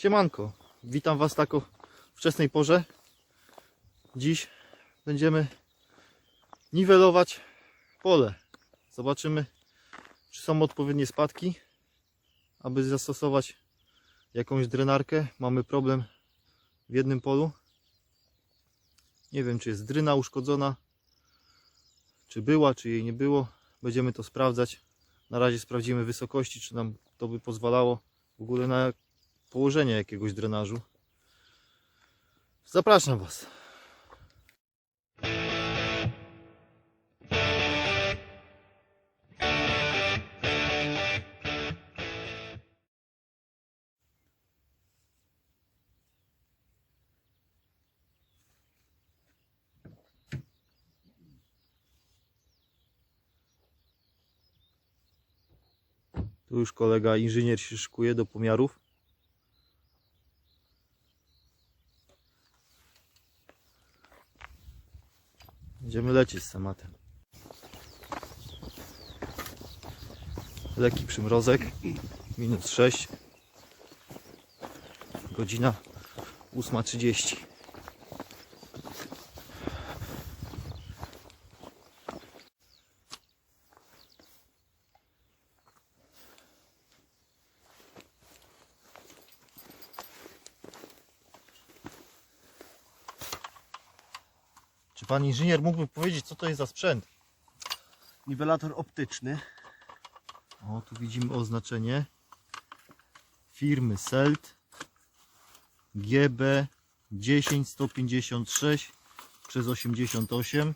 Siemanko, witam Was tak o wczesnej porze. Dziś będziemy niwelować pole. Zobaczymy, czy są odpowiednie spadki, aby zastosować jakąś drenarkę. Mamy problem w jednym polu. Nie wiem, czy jest dryna uszkodzona, czy była, czy jej nie było. Będziemy to sprawdzać. Na razie sprawdzimy wysokości, czy nam to by pozwalało w ogóle na położenie jakiegoś drenażu. Zapraszam Was. Tu już kolega inżynier się szykuje do pomiarów. Będziemy lecieć z tematem. Lekki przymrozek, minus 6, godzina 8.30. pan inżynier mógłby powiedzieć, co to jest za sprzęt? Niwelator optyczny. O, tu widzimy oznaczenie firmy Selt GB 10156 przez 88.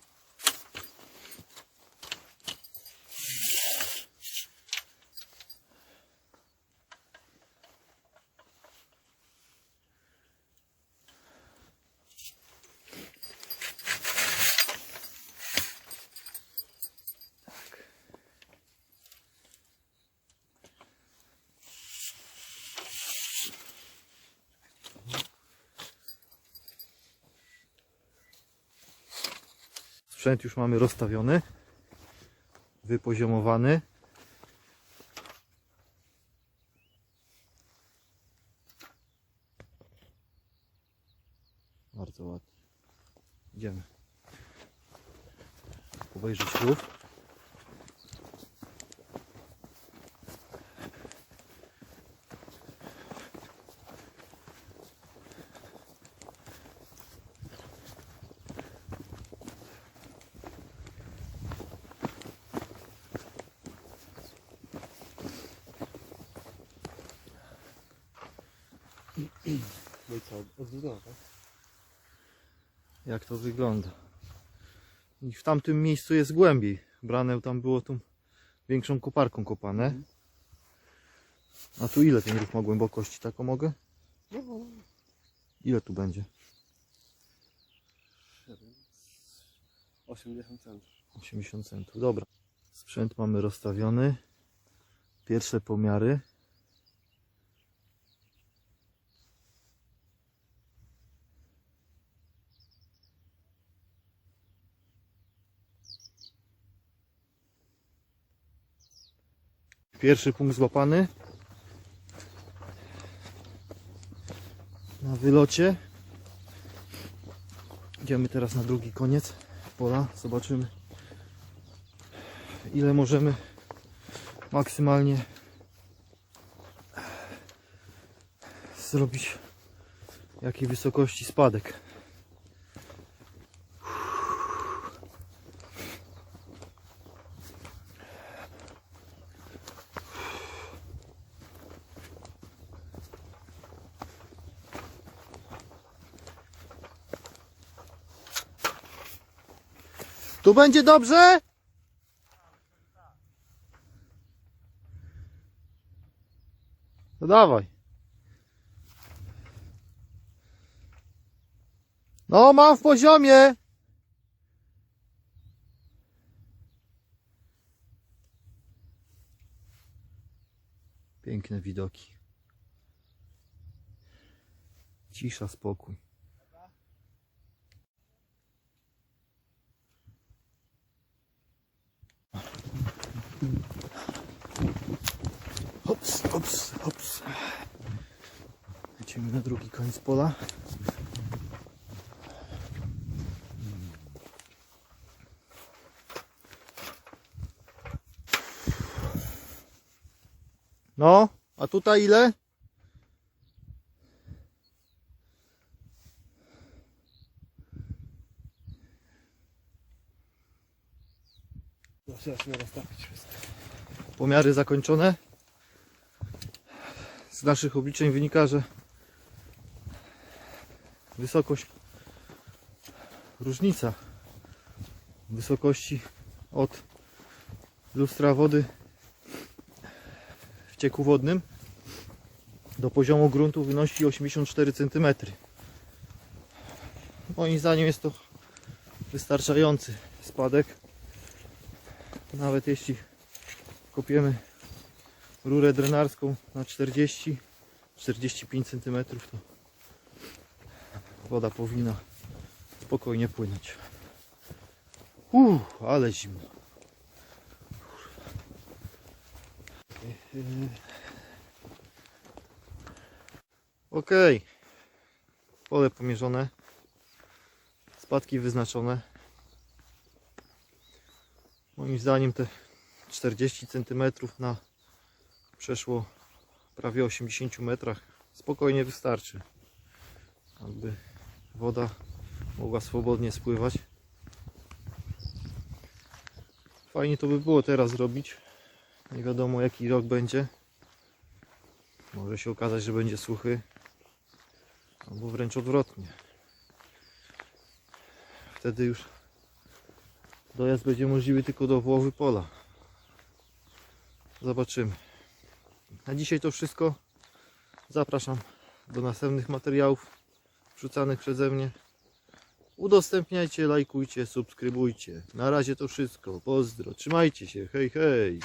Sprzęt już mamy rozstawiony, wypoziomowany. Bardzo ładnie. Idziemy. Obejrzeć rów. No i co? Odwrócona, tak? jak to wygląda. I w tamtym miejscu jest głębiej. Brane tam było tą większą koparką kopane. Mhm. A tu ile ten rów ma głębokości? Taką mogę? No, no. Ile tu będzie? Nie wiem. 80 cm. 80 centów. Dobra. Sprzęt mamy rozstawiony. Pierwsze pomiary. Pierwszy punkt złapany. Na wylocie. Idziemy teraz na drugi koniec pola. Zobaczymy ile możemy maksymalnie zrobić jakiej wysokości spadek. Tu będzie dobrze? No dawaj. No, mam w poziomie. Piękne widoki. Cisza, spokój. Hops, hops, hops. Lecimy na drugi koniec pola. No, a tutaj ile? Zaczynamy rozstawić wszystko. Pomiary zakończone. Z naszych obliczeń wynika, że wysokość, różnica wysokości od lustra wody w cieku wodnym do poziomu gruntu wynosi 84 cm. Moim zdaniem jest to wystarczający spadek. Nawet jeśli kopiemy rurę drenarską na 40 45 cm to woda powinna spokojnie płynąć. Uuu, ale zimno. Ok. Pole pomierzone. Spadki wyznaczone. Moim zdaniem te 40 cm na przeszło prawie 80 metrach spokojnie wystarczy aby woda mogła swobodnie spływać. Fajnie to by było teraz zrobić. Nie wiadomo jaki rok będzie. Może się okazać, że będzie suchy albo wręcz odwrotnie. Wtedy już dojazd będzie możliwy tylko do połowy pola Zobaczymy. Na dzisiaj to wszystko. Zapraszam do następnych materiałów wrzucanych przeze mnie. Udostępniajcie, lajkujcie, subskrybujcie. Na razie to wszystko. Pozdro. Trzymajcie się. Hej, hej.